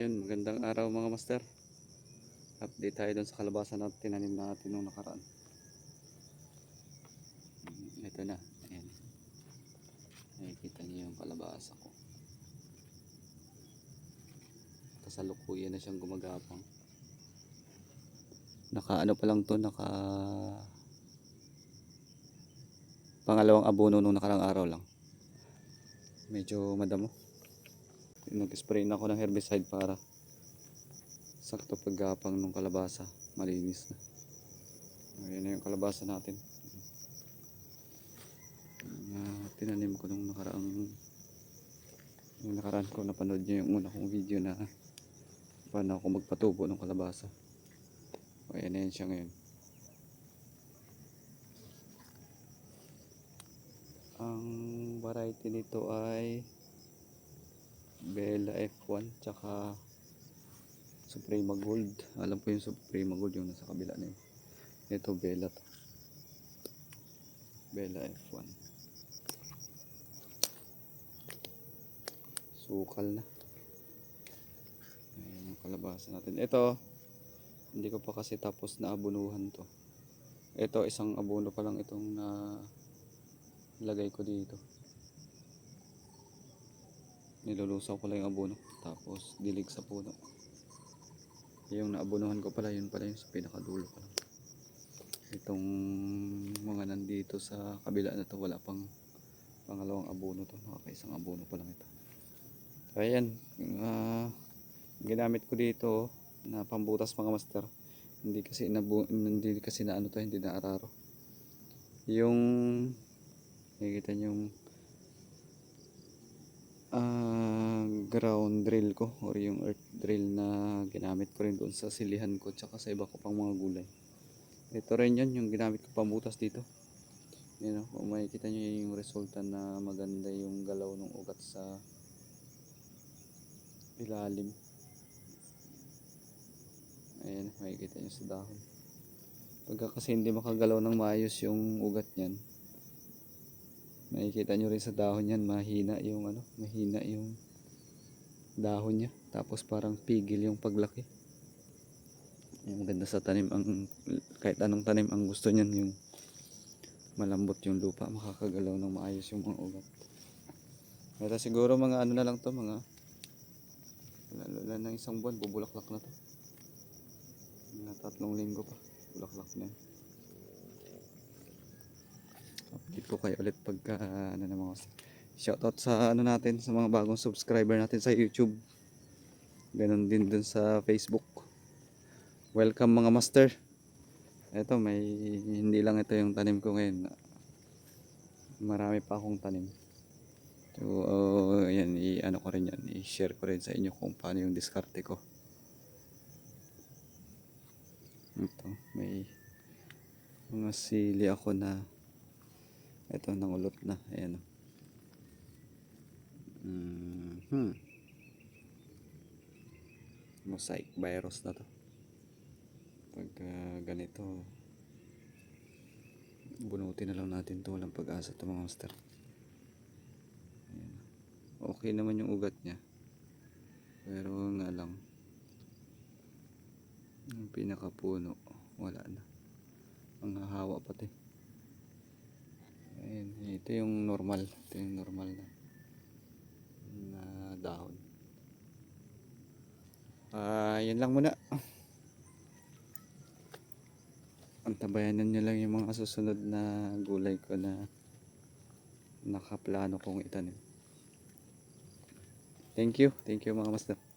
Yun, magandang araw mga master. Update tayo dun sa kalabasa na tinanim natin nung nakaraan. Mm, Ito na. Ayan. Nakikita niyo yung kalabasa ko. Kasalukuyan na siyang gumagapang. Naka ano pa lang to, naka pangalawang abono nung nakarang araw lang. Medyo madamo nag-spray na ako ng herbicide para sakto paggapang ng kalabasa. Malinis na. Ayan na yung kalabasa natin. Uh, tinanim ko nung nakaraang yung nakaraan ko napanood nyo yung una kong video na paano ako magpatubo ng kalabasa. Ayan na yan siya ngayon. Ang variety nito ay Bella F1 tsaka Suprema Gold. Alam ko yung Suprema Gold yung nasa kabila na yun. Ito Bella to. Bella F1 sukal na. Ayan yung kalabasa natin. Ito hindi ko pa kasi tapos na abunuhan to. Ito isang abono pa lang itong na lagay ko dito nilulusaw lang yung abono tapos dilig sa puno. Yung naabonohan ko pala yun pala yung sa pinakadulo pa lang itong mga nandito sa kabila na to wala pang pangalawang abono to nakakaisang abono pa lang ito. Ayan. Ah, ginamit ko dito na pambutas mga master. Hindi kasi inabu hindi kasi na ano to hindi na araro yung nakikita yung ah ground drill ko or yung earth drill na ginamit ko rin doon sa silihan ko tsaka sa iba ko pang mga gulay. Ito rin yun yung ginamit ko pambutas dito. Yun know, kung makikita nyo yung resulta na maganda yung galaw ng ugat sa ilalim. Ayan makikita nyo sa dahon. Pagka kasi hindi makagalaw ng maayos yung ugat nyan Makikita nyo rin sa dahon yan, mahina yung ano, mahina yung dahon niya. Tapos parang pigil yung paglaki. Yung maganda sa tanim, ang, kahit anong tanim ang gusto niyan yung malambot yung lupa, makakagalaw ng maayos yung mga ugat. Pero siguro mga ano na lang to, mga wala ng isang buwan, bubulaklak na to. Mga tatlong linggo pa, bulaklak na yan. Update ko kayo ulit pagka ano na mga shoutout sa ano natin sa mga bagong subscriber natin sa YouTube. Ganun din dun sa Facebook. Welcome mga master. Eto may hindi lang ito yung tanim ko ngayon. Marami pa akong tanim. So uh, yan i ano ko rin yan. I-share ko rin sa inyo kung paano yung diskarte ko. Ito may mga sili ako na ito nangulot na. Ayan. Mm hmm. Mosaic virus na to. Pag uh, ganito bunutin na lang natin to walang pag-asa to mga master. Ayan. Okay naman yung ugat niya. Pero nga lang yung pinakapuno wala na. Ang hawa pati. Ito yung normal. Ito yung normal na, na dahon. Ah, yan lang muna. Antabayanan nyo lang yung mga susunod na gulay ko na nakaplano kong itanim. Thank you. Thank you mga master.